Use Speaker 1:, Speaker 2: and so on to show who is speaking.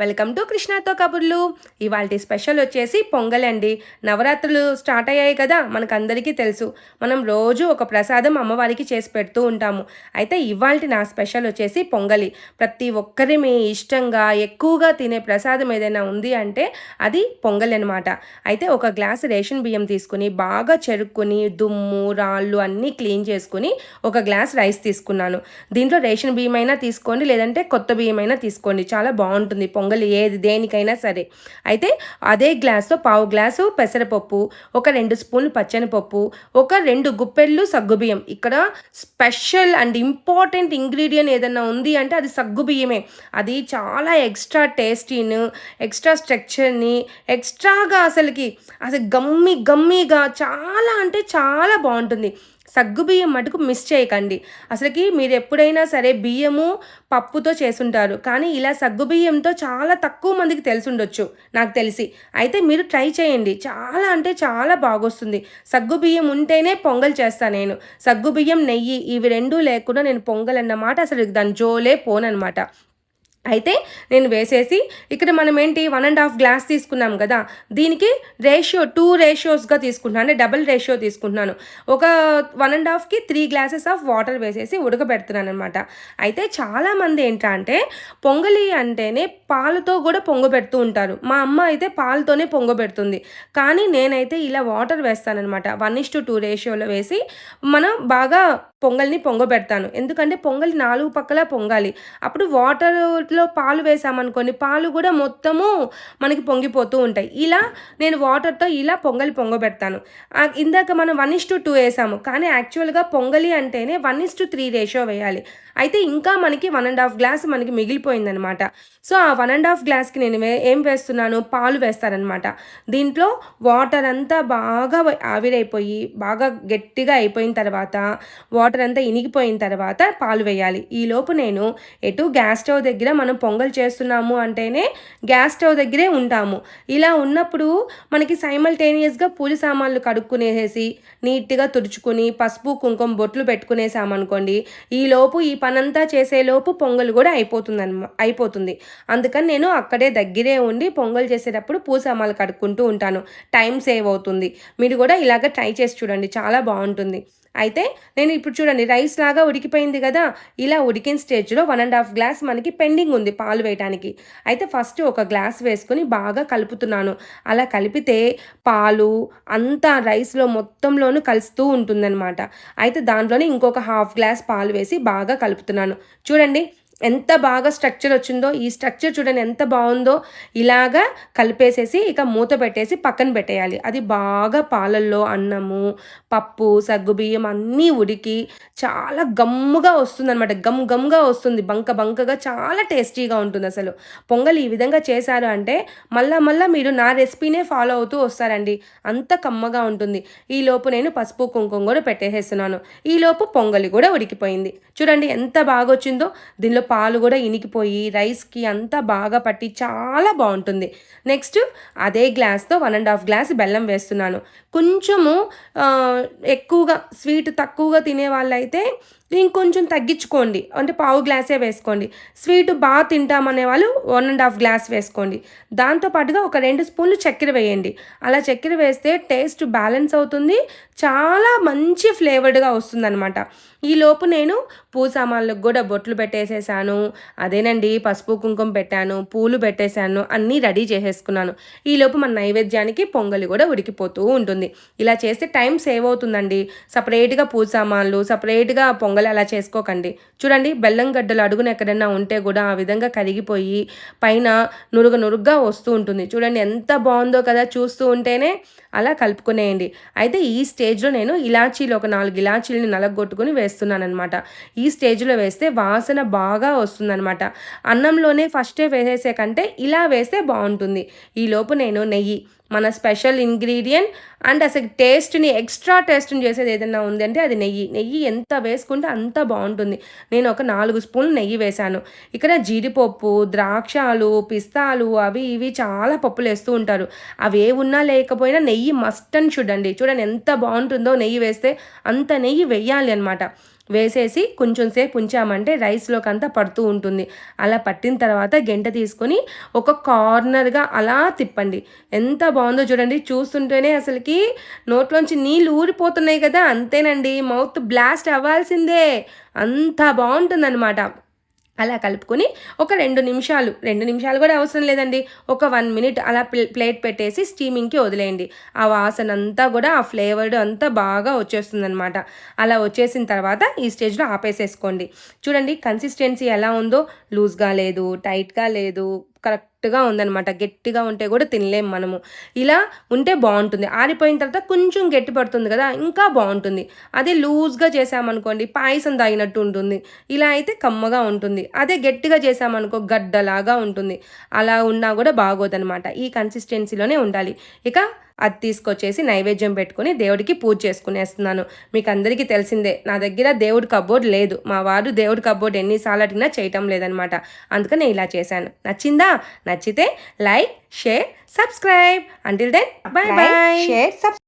Speaker 1: Welcome to కృష్ణాతో కబుర్లు. ఇవాళ special వచ్చేసి పొంగల్ అండి నవరాత్రులు స్టార్ట్ అయ్యాయి కదా మనకందరికీ తెలుసు. మనం రోజు ఒక ప్రసాదం అమ్మవారికి చేసి పెడుతూ ఉంటాము. అయితే ఇవాళ నా స్పెషల్ వచ్చేసి పొంగలి. ప్రతి ఒక్కరి మీ ఇష్టంగా ఎక్కువగా తినే ప్రసాదం ఏదైనా ఉంది అంటే అది పొంగల్ అనమాట అయితే ఒక గ్లాస్ రేషన్ బియ్యం తీసుకుని బాగా చెరుక్కుని దుమ్ము రాళ్ళు అన్నీ క్లీన్ చేసుకుని ఒక గ్లాస్ రైస్ తీసుకున్నాను. దీంట్లో రేషన్ బియ్యం అయినా తీసుకోండి లేదంటే కొత్త బియ్యం అయినా తీసుకోండి. చాలా బాగుంటుంది పొంగల్. ఏది దేనికైనా సరే. అయితే అదే గ్లాస్తో పావు గ్లాసు పెసరపప్పు ఒక రెండు స్పూన్లు పచ్చనిపప్పు ఒక రెండు గుప్పెళ్ళు సగ్గుబియ్యం. ఇక్కడ స్పెషల్ అండ్ ఇంపార్టెంట్ ఇంగ్రీడియంట్ ఏదన్నా ఉంది అంటే అది సగ్గుబియ్యమే. అది చాలా ఎక్స్ట్రా టేస్టీని ఎక్స్ట్రా స్ట్రక్చర్ని ఎక్స్ట్రాగా అసలుకి అసలు గమ్మి గమ్మిగా చాలా అంటే చాలా బాగుంటుంది. సగ్గుబియ్యం మటుకు మిస్ చేయకండి. అసలుకి మీరు ఎప్పుడైనా సరే బియ్యము పప్పుతో చేసుంటారు కానీ ఇలా సగ్గుబియ్యంతో చాలా తక్కువ మందికి తెలిసి నాకు తెలిసి. అయితే మీరు ట్రై చేయండి. చాలా అంటే చాలా బాగొస్తుంది. సగ్గుబియ్యం ఉంటేనే పొంగల్ చేస్తాను నేను. సగ్గుబియ్యం నెయ్యి ఇవి రెండూ లేకుండా నేను పొంగల్ అన్నమాట అసలు దాని జోలే పోనన్నమాట. అయితే నేను వేసేసి ఇక్కడ మనం ఏంటి వన్ అండ్ హాఫ్ గ్లాస్ తీసుకున్నాం కదా దీనికి రేషియో టూ రేషియోస్గా తీసుకుంటున్నాను. అంటే డబుల్ రేషియో తీసుకుంటున్నాను. ఒక వన్ అండ్ హాఫ్కి త్రీ గ్లాసెస్ ఆఫ్ వాటర్ వేసేసి ఉడకబెడుతున్నాను అనమాట అయితే చాలామంది ఏంటంటే పొంగలి అంటేనే పాలతో కూడా పొంగబెడుతూ ఉంటారు. మా అమ్మ అయితే పాలతోనే పొంగబెడుతుంది. కానీ నేనైతే ఇలా వాటర్ వేస్తానమాట వన్ ఇస్ టు టూ రేషియోలో వేసి మనం బాగా పొంగల్ని పొంగబెడతాను. ఎందుకంటే పొంగలి నాలుగు పక్కల పొంగాలి. అప్పుడు వాటర్ అందులో పాలు వేసామనుకోండి పాలు కూడా మొత్తము మనకి పొంగిపోతూ ఉంటాయి. ఇలా నేను వాటర్తో ఇలా పొంగలి పొంగబెడతాను. ఇందాక మనం వన్ ఇస్ టు టూ వేసాము కానీ యాక్చువల్గా పొంగలి అంటేనే one is to three ratio వేయాలి. అయితే ఇంకా మనకి వన్ అండ్ హాఫ్ గ్లాస్ మనకి మిగిలిపోయిందనమాట. సో ఆ వన్ అండ్ హాఫ్ గ్లాస్కి నేను ఏం వేస్తున్నాను? పాలు వేస్తానమాట దీంట్లో వాటర్ అంతా బాగా ఆవిరైపోయి బాగా గట్టిగా అయిపోయిన తర్వాత వాటర్ అంతా ఇనిగిపోయిన తర్వాత పాలు వేయాలి. ఈలోపు నేను ఎటు గ్యాస్ స్టవ్ దగ్గర మనం మనం పొంగల్ చేస్తున్నాము అంటేనే గ్యాస్ స్టవ్ దగ్గరే ఉంటాము. ఇలా ఉన్నప్పుడు మనకి సైమల్టేనియస్గా పూజ సామాన్లు కడుక్కునేసేసి నీట్గా తుడుచుకుని పసుపు కుంకుమ బొట్లు పెట్టుకునేసామనుకోండి ఈలోపు ఈ పనంతా చేసేలోపు పొంగల్ కూడా అయిపోతుంది అయిపోతుంది. అందుకని నేను అక్కడే దగ్గరే ఉండి పొంగల్ చేసేటప్పుడు పూజ సామాన్లు కడుక్కుంటూ ఉంటాను. టైం సేవ్ అవుతుంది. మీరు కూడా ఇలాగ ట్రై చేసి చూడండి. చాలా బాగుంటుంది. అయితే నేను ఇప్పుడు చూడండి రైస్ లాగా ఉడికిపోయింది కదా ఇలా ఉడికిన స్టేజ్లో వన్ అండ్ హాఫ్ గ్లాస్ మనకి పెండింగ్ ఉంది పాలు వేయడానికి అయితే ఫస్ట్ ఒక గ్లాస్ వేసుకుని బాగా కలుపుతున్నాను. అలా కలిపితే పాలు అంతా రైస్లో మొత్తంలోనూ కలుస్తూ ఉంటుందన్నమాట. అయితే దాంట్లోనే ఇంకొక హాఫ్ గ్లాస్ పాలు వేసి బాగా కలుపుతున్నాను. చూడండి ఎంత బాగా స్ట్రక్చర్ వచ్చిందో ఈ స్ట్రక్చర్ చూడండి ఎంత బాగుందో ఇలాగా కలిపేసేసి ఇక మూత పెట్టేసి పక్కన పెట్టేయాలి. అది బాగా పాలల్లో అన్నము పప్పు సగ్గుబియ్యం అన్నీ ఉడికి చాలా గమ్ముగా వస్తుంది అనమాట గమ్ గమ్గా వస్తుంది. బంక బంకగా చాలా టేస్టీగా ఉంటుంది అసలు. పొంగల్ ఈ విధంగా చేశారు అంటే మళ్ళా మళ్ళీ మీరు నా రెసిపీనే ఫాలో అవుతూ వస్తారండి. అంత కమ్మగా ఉంటుంది. ఈ లోపు నేను పసుపు కుంకుమ కూడా పెట్టేసేస్తున్నాను. ఈలోపు పొంగలి కూడా ఉడికిపోయింది. చూడండి ఎంత బాగా వచ్చిందో దీనిలో పాలు కూడా ఇనికిపోయి రైస్కి అంతా బాగా పట్టి చాలా బాగుంటుంది. నెక్స్ట్ అదే గ్లాస్తో వన్ అండ్ హాఫ్ గ్లాస్ బెల్లం వేస్తున్నాను. కొంచెము ఎక్కువగా స్వీట్ తక్కువగా తినే వాళ్ళైతే ఇంకొంచెం తగ్గించుకోండి. అంటే పావు గ్లాసే వేసుకోండి. స్వీట్ బాగా తింటామనే వాళ్ళు వన్ అండ్ హాఫ్ గ్లాస్ వేసుకోండి. దాంతోపాటుగా ఒక రెండు స్పూన్లు చక్కెర వేయండి. అలా చక్కెర వేస్తే టేస్ట్ బ్యాలెన్స్ అవుతుంది. చాలా మంచి ఫ్లేవర్డ్గా వస్తుందన్నమాట. ఈలోపు నేను పూ సామాన్లకు కూడా బొట్లు పెట్టేసేసాను. అదేనండి పసుపు కుంకుమ పెట్టాను పూలు పెట్టేశాను అన్నీ రెడీ చేసేసుకున్నాను. ఈలోపు మన నైవేద్యానికి పొంగలి కూడా ఉడికిపోతూ ఉంటుంది. ఇలా చేస్తే టైం సేవ్ అవుతుందండి. సపరేట్గా పూ సామాన్లు సపరేట్గా పొంగలి అలా చేసుకోకండి. చూడండి బెల్లం గడ్డలు అడుగున ఎక్కడైనా ఉంటే కూడా ఆ విధంగా కరిగిపోయి పైన నురుగ నురుగ్గా వస్తూ ఉంటుంది. చూడండి ఎంత బాగుందో కదా చూస్తూ ఉంటేనే అలా కలుపుకునేయండి. అయితే ఈ స్టేజ్లో నేను ఇలాచీలు ఒక నాలుగు ఇలాచీలని నలగొట్టుకుని వేస్తున్నాను అనమాట ఈ స్టేజ్లో వేస్తే వాసన బాగా వస్తుందన్నమాట. అన్నంలోనే ఫస్టే వేసేసే కంటే ఇలా వేస్తే బాగుంటుంది. ఈ లోపు నేను నెయ్యి మన స్పెషల్ ఇంగ్రీడియంట్ అండ్ అసలు టేస్ట్ని ఎక్స్ట్రా టేస్ట్ని చేసేది ఏదైనా ఉందంటే అది నెయ్యి. నెయ్యి ఎంత వేసుకుంటే అంత బాగుంటుంది. నేను ఒక నాలుగు స్పూన్లు నెయ్యి వేశాను. ఇక్కడ జీడిపప్పు ద్రాక్షాలు పిస్తాలు అవి ఇవి చాలా పప్పులు వేస్తూ ఉంటారు. అవి ఏ ఉన్నా లేకపోయినా నెయ్యి మస్ట్ అని చూడండి చూడండి ఎంత బాగుంటుందో నెయ్యి వేస్తే అంత నెయ్యి వెయ్యాలి అనమాట వేసేసి కొంచెం సేపు ఉంచామంటే రైస్లోకి అంతా పడుతూ ఉంటుంది. అలా పట్టిన తర్వాత గెంట తీసుకొని ఒక కార్నర్గా అలా తిప్పండి. ఎంత బాగుందో చూడండి. చూస్తుంటేనే అసలుకి నోట్లోంచి నీళ్ళు ఊరిపోతున్నాయి కదా. అంతేనండి. మౌత్ బ్లాస్ట్ అవ్వాల్సిందే. అంత బాగుంటుందన్నమాట. అలా కలుపుకొని ఒక రెండు నిమిషాలు రెండు నిమిషాలు కూడా అవసరం లేదండి. ఒక వన్ మినిట్ అలా ప్లేట్ పెట్టేసి స్టీమింగ్కి వదిలేయండి. ఆ వాసన అంతా కూడా ఆ ఫ్లేవర్డ్ అంతా బాగా వచ్చేస్తుందన్నమాట. అలా వచ్చేసిన తర్వాత ఈ స్టేజ్లో ఆపేసేసుకోండి. చూడండి కన్సిస్టెన్సీ ఎలా ఉందో లూజ్గా లేదు టైట్గా లేదు కరెక్ట్ కరెక్ట్గా ఉందనమాట గట్టిగా ఉంటే కూడా తినలేం మనము. ఇలా ఉంటే బాగుంటుంది. ఆరిపోయిన తర్వాత కొంచెం గట్టి పడుతుంది కదా ఇంకా బాగుంటుంది. అదే లూజ్గా చేసామనుకోండి పాయసం తాగినట్టు ఉంటుంది. ఇలా అయితే కమ్మగా ఉంటుంది. అదే గట్టిగా చేసామనుకో గడ్డలాగా ఉంటుంది. అలా ఉన్నా కూడా బాగోదనమాట ఈ కన్సిస్టెన్సీలోనే ఉండాలి. ఇక అది తీసుకొచ్చేసి నైవేద్యం పెట్టుకుని దేవుడికి పూజ చేసుకునేస్తున్నాను. మీకు అందరికీ తెలిసిందే నా దగ్గర దేవుడి కబోర్డ్ లేదు. మా వారు దేవుడి కబోర్డ్ ఎన్నిసార్లు అడిగినా చేయటం లేదనమాట. అందుకని నేను ఇలా చేశాను. నచ్చిందా? నచ్చితే like share subscribe. Until then bye bye
Speaker 2: share subscribe